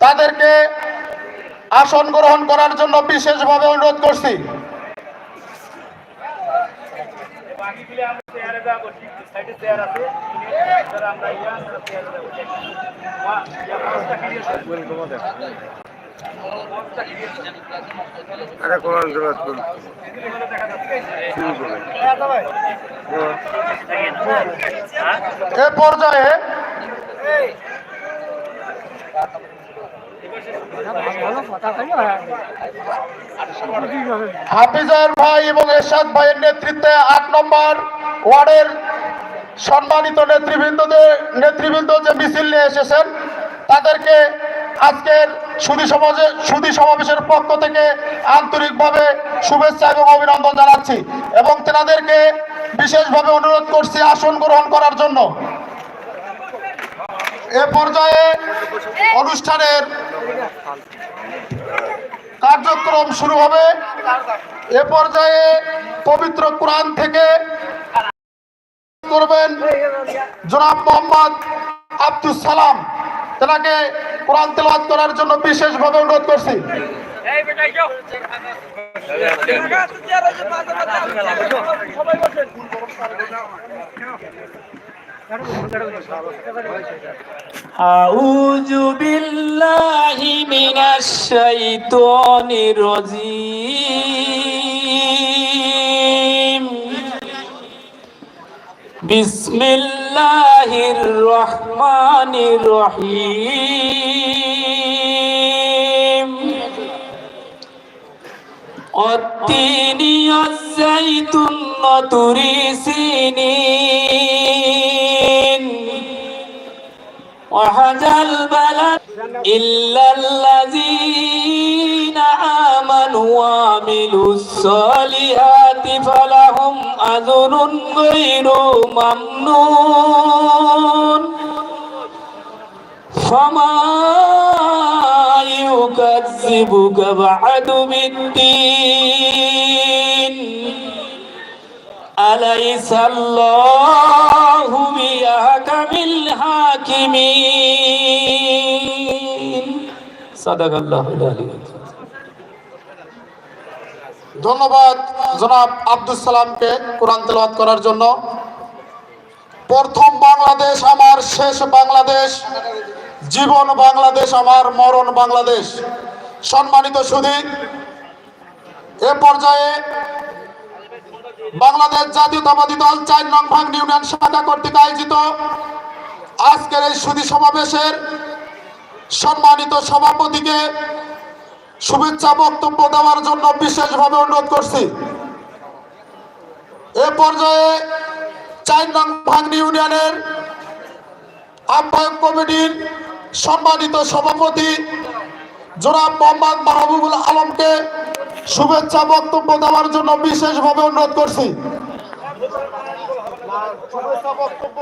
তাদেরকে আসন গ্রহণ করার জন্য বিশেষভাবে অনুরোধ করছি। এ পর্যায়ে হাফিজার ভাই এবং এরশাদ ভাইয়ের নেতৃত্বে আট নম্বর ওয়ার্ডের সম্মানিত নেতৃবৃন্দদের, নেতৃবৃন্দ যে মিছিল নিয়ে এসেছেন, তাদেরকে আজকের সুধী সমাজে, সুধী সমাবেশের পক্ষ থেকে আন্তরিকভাবে শুভেচ্ছা এবং অভিনন্দন জানাচ্ছি এবং তেনাদেরকে বিশেষভাবে অনুরোধ করছি আসন গ্রহণ করার জন্য। এ পর্যায়ে অনুষ্ঠানের কার্যক্রম শুরু হবে। এ পর্যায়ে পবিত্র কোরআন থেকে করবেন জনাব মোহাম্মদ আব্দুল সালাম। তেনাকে কোরআন তেলাওয়াত করার জন্য বিশেষভাবে অনুরোধ করছি। সবাই أعوذ بالله من الشيطان الرجيم بسم الله الرحمن الرحيم والتين والزيتون وطور سينين البلد إلا الذين آمنوا وعملوا الصالحات فلهم أجر غير ممنون فما يكذبك بعد بالدين أليس الله بأحكم الحاكمين ধন্যবাদ জনাব আব্দুল সালামকে কোরআন তেলাওয়াত করার জন্য। প্রথম বাংলাদেশ আমার, শেষ বাংলাদেশ। জীবন বাংলাদেশ আমার, মরণ বাংলাদেশ। সম্মানিত সুদিন এ পর্যায়ে বাংলাদেশ জাতীয়তাবাদী দল চার নং ভাগ ইউনিয়ন শাখা কর্তৃক আয়োজিত আজকের এই সুদী সমাবেশের সম্মানিত সভাপতিকে শুভেচ্ছা বক্তব্য দেওয়ার জন্য বিশেষভাবে অনুরোধ করছি। এ পর্যায়ে চার নং ভাঙ্গনি ইউনিয়নের আহ্বায়ক কমিটির সম্মানিত সভাপতি জনাব মোহাম্মদ মাহবুবুল আলমকে শুভেচ্ছা বক্তব্য দেওয়ার জন্য বিশেষভাবে অনুরোধ করছি। বক্তব্য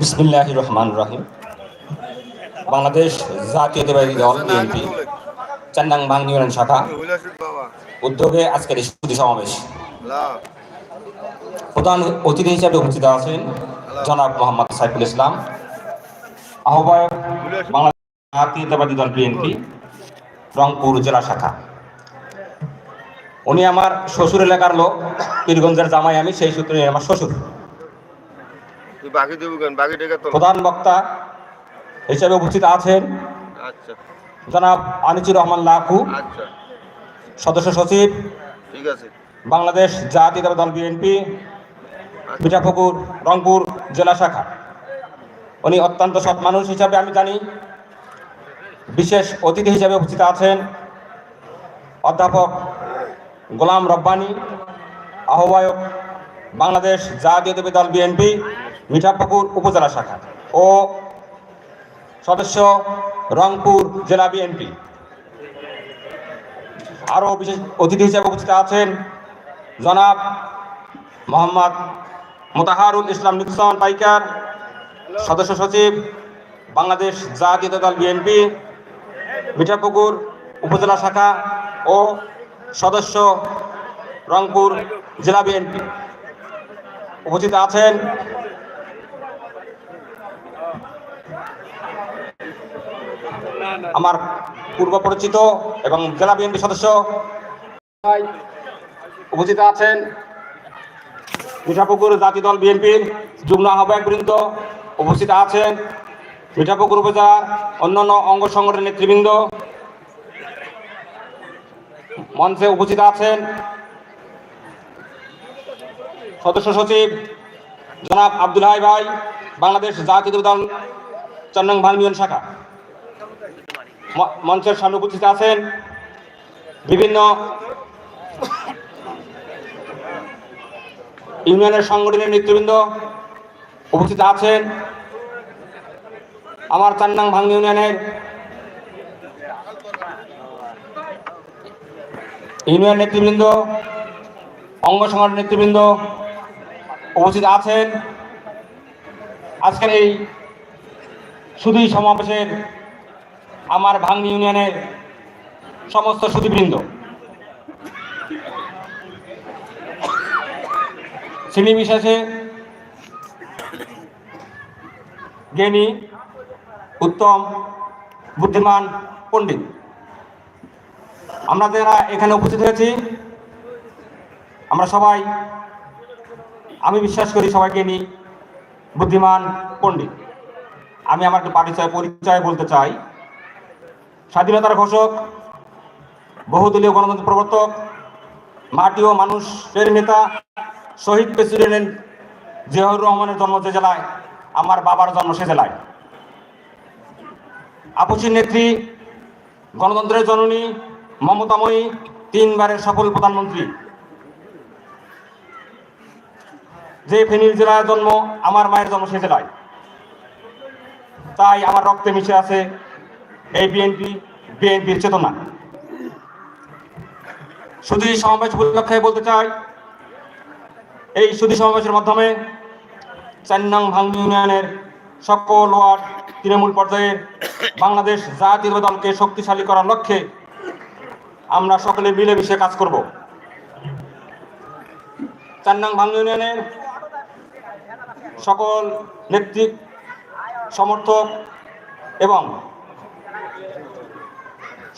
বিসমিল্লাহ রহমান রহিম। বাংলাদেশ জাতীয়তাবাদী দল, বিএনপি। চান্নাং বাং শাখা। উদ্যোগে আজকের সমাবেশ। প্রধান অতিথি হিসেবে উপস্থিত আছেন জনাব মোহাম্মদ সাইফুল ইসলাম, আহ্বায়ক বাংলাদেশ জাতীয়তাবাদী দল, বিএনপি, রংপুর জেলা শাখা। উনি আমার শ্বশুর এলাকার লোক, পীরগঞ্জের জামাই আমি, সেই সূত্রে আমার শ্বশুর। বাকি দেবো কেন? বাকি টাকা তো প্রধান বক্তা হিসেবে উপস্থিত আছেন আচ্ছা। জনাব আনিচুর রহমান লাকু আচ্ছা। সদস্য সচিব ঠিক আছে। বাংলাদেশ জাতীয় দল বিএনপি মিঠাপুকুর রংপুর জেলা শাখা। উনি অত্যন্ত সৎ মানুষ হিসাবে আমি জানি। বিশেষ অতিথি হিসাবে উপস্থিত আছেন অধ্যাপক গোলাম রব্বানি আহ্বায়ক বাংলাদেশ জাতীয়তাবাদী দল বিএনপি মিঠাপুকুর উপজেলা শাখা ও সদস্য রংপুর জেলা বিএনপি। আরও বিশেষ অতিথি হিসেবে উপস্থিত আছেন জনাব মোহাম্মদ মোতাহারুল ইসলাম নিক্সন পাইকার, সদস্য সচিব বাংলাদেশ জাতীয় দল বিএনপি, মিঠাপুকুর উপজেলা শাখা ও সদস্য রংপুর জেলা বিএনপি। উপস্থিত আছেন আমার পূর্ব পরিচিত এবং জেলা বিএনপি সদস্য উপস্থিত আছেন। মিঠাপুকুর জাতীয় দল বিএনপির যুগ্ম আহ্বায়ক বৃন্দ উপস্থিত আছেন। মিঠাপুকুর উপজেলার অন্যান্য অঙ্গ সংগঠনের নেতৃবৃন্দ মঞ্চে উপস্থিত আছেন। সদস্য সচিব জনাব আব্দুল হাই ভাই, বাংলাদেশ জাতীয় দল চন্নং ভালমিয়ন শাখা। মঞ্চের সামনে উপস্থিত আছেন বিভিন্ন ইউনিয়নের সংগঠনের নেতৃবৃন্দ উপস্থিত আছেন। আমার চান্নাং ভাঙ্গ ইউনিয়নের ইউনিয়ন নেতৃবৃন্দ, অঙ্গ সংগঠন নেতৃবৃন্দ উপস্থিত আছেন। আজকের এই শুধুই সমাবেশের আমার ভাঙ্গি ইউনিয়নের সমস্ত সুদীবৃন্দ শ্রেণি বিশেষে জ্ঞানী, উত্তম, বুদ্ধিমান পণ্ডিত। আমরা যারা এখানে উপস্থিত হয়েছি, আমরা সবাই, আমি বিশ্বাস করি সবাই জ্ঞানী, বুদ্ধিমান, পণ্ডিত। আমি আমার একটু পরিচয় পরিচয় বলতে চাই। স্বাধীনতার ঘোষক, বহুদলীয় গণতন্ত্র প্রবর্তক, মাটি ও মানুষের নেতা, শহীদ প্রেসিডেন্ট জিয়াউর রহমানের জন্ম যে জেলায়, আমার বাবার জন্ম সে জেলায়। আপসী নেত্রী, গণতন্ত্রের জননী মমতাময়ী তিনবারের সফল প্রধানমন্ত্রী। যে ফেনীর জেলায় জন্ম, আমার মায়ের জন্ম সে জেলায়। তাই আমার রক্তে মিশে আছে এই বিএনপি বিএনপির চেতনা। এই সমাবেশ উপলক্ষে বলতে চাই, এই সুধী সমাবেশের মাধ্যমে চান্নাং ভাঙ্গি ইউনিয়নের সকল ওয়ার্ড তৃণমূল পর্যায়ে বাংলাদেশ জাতীয় দলকে শক্তিশালী করার লক্ষ্যে আমরা সকলে মিলেমিশে কাজ করব। চান্নাং ভাঙ্গি ইউনিয়নের সকল নেতৃ, সমর্থক এবং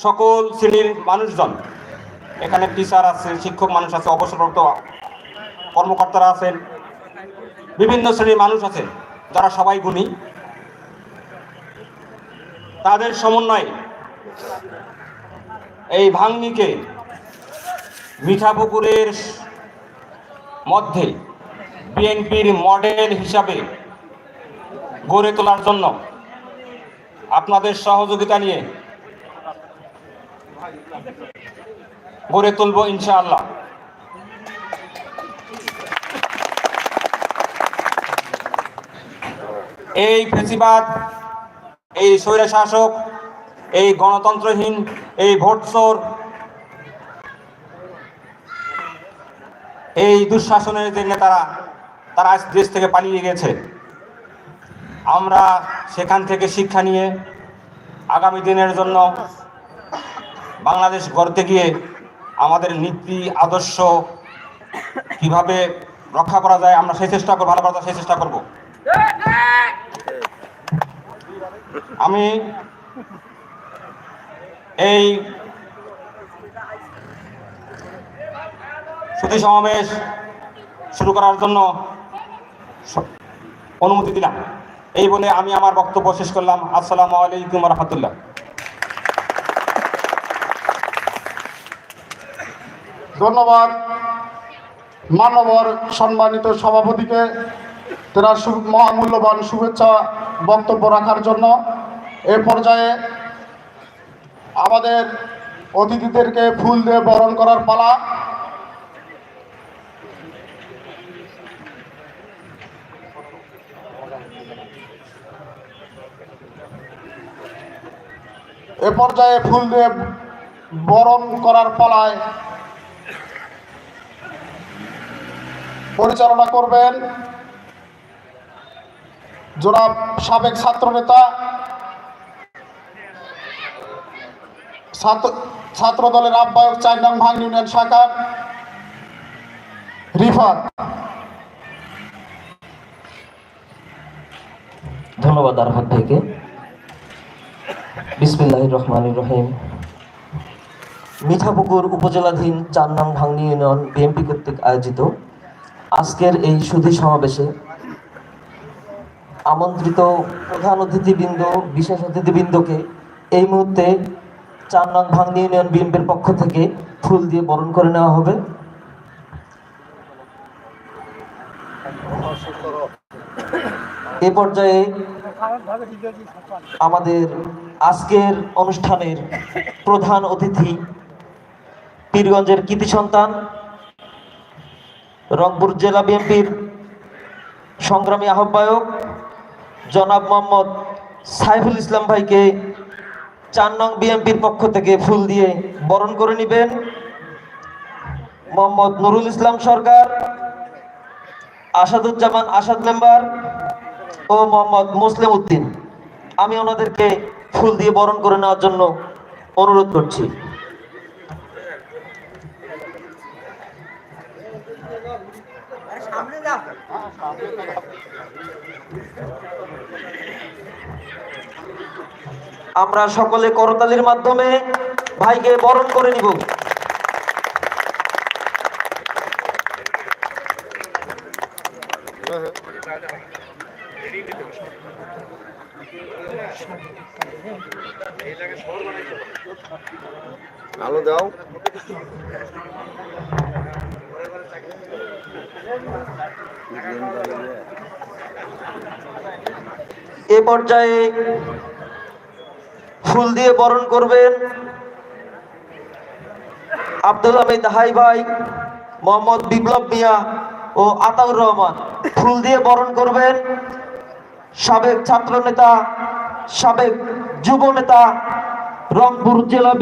সকল শ্রেণির মানুষজন, এখানে টিচার আছে, শিক্ষক মানুষ আছে, অবসরপ্রাপ্ত কর্মকর্তারা আছেন, বিভিন্ন শ্রেণির মানুষ আছেন, যারা সবাই গুণী। তাদের সমন্বয়ে এই ভাঙ্গিকে মিঠাপুকুরের মধ্যে বিএনপির মডেল হিসাবে গড়ে তোলার জন্য আপনাদের সহযোগিতা নিয়ে গড়ে তুলব ইনশাআল্লাহ। এই ফেসিবাদ, এই স্বৈর শাসক এই গণতন্ত্রহীন, এই ভোটচোর, এই দুঃশাসনের যে নেতারা, তারা আজ দেশ থেকে পালিয়ে গেছে। আমরা সেখান থেকে শিক্ষা নিয়ে আগামী দিনের জন্য বাংলাদেশ গড়তে গিয়ে আমাদের নীতি, আদর্শ কীভাবে রক্ষা করা যায়, আমরা সেই চেষ্টা করব, ভালো করার সেই চেষ্টা করব। আমি এই সুধী সমাবেশ শুরু করার জন্য অনুমতি দিলাম। এই বলে আমি আমার বক্তব্য শেষ করলাম। আসসালামু আলাইকুম রহমতুল্লাহ। ধন্যবাদ। মানবর সম্মানিত সভাপতিকে তারা মহামূল্যবান শুভেচ্ছা বক্তব্য রাখার জন্য এ পর্যায়ে আমাদের অতিথিদেরকে ফুল দিয়ে বরণ করার পালা। এ পর্যায়ে ফুল দিয়ে বরণ করার পালায় পরিচালনা করবেন জনাব সাবেক ছাত্রনেতা, ছাত্র দলের আহ্বায়ক চার নং ভাঙ ইউনিয়ন শাখার রিফাত। ধন্যবাদ আরফাত ভাইকে। বিসমিল্লাহ রহমান রহিম। মিঠাপুকুর উপজেলাধীন চার নং ভাঙ্গি ইউনিয়ন বিএনপি কর্তৃক আয়োজিত আজকের এই সুধী সমাবেশে আমন্ত্রিত প্রধান অতিথিবৃন্দ, বিশেষ অতিথিবৃন্দকে এই মুহূর্তে চার নং ভাঙ্গি ইউনিয়ন বিএনপির পক্ষ থেকে ফুল দিয়ে বরণ করে নেওয়া হবে। এ পর্যায়ে আমাদের আজকের অনুষ্ঠানের প্রধান অতিথি পীরগঞ্জের কৃতি সন্তান রংপুর জেলা বিএনপির সংগ্রামী আহ্বায়ক জনাব মোহাম্মদ সাইফুল ইসলাম ভাইকে চার নং বিএনপির পক্ষ থেকে ফুল দিয়ে বরণ করে নেবেন। মোহাম্মদ নুরুল ইসলাম সরকার, আসাদুজ্জামান আসাদ মেম্বার ও মোহাম্মদ মুসলিম উদ্দিন। আমি ওনাদেরকে ফুল দিয়ে বরণ করে নেওয়ার জন্য অনুরোধ করছি। আমরা সকলে করতালির মাধ্যমে ভাইকে বরণ করে নিব। আলো দাও। এ পর্যায়ে ফুল দিয়ে বরণ করবেন। আব্দুল হামিদ হাই ভাই, মোহাম্মদ বিপ্লব মিয়া ও আতাউর রহমান, ফুল দিয়ে বরণ করবেন। সাবেক ছাত্র নেতা সাবেক যুব নেতা রংপুর জেলা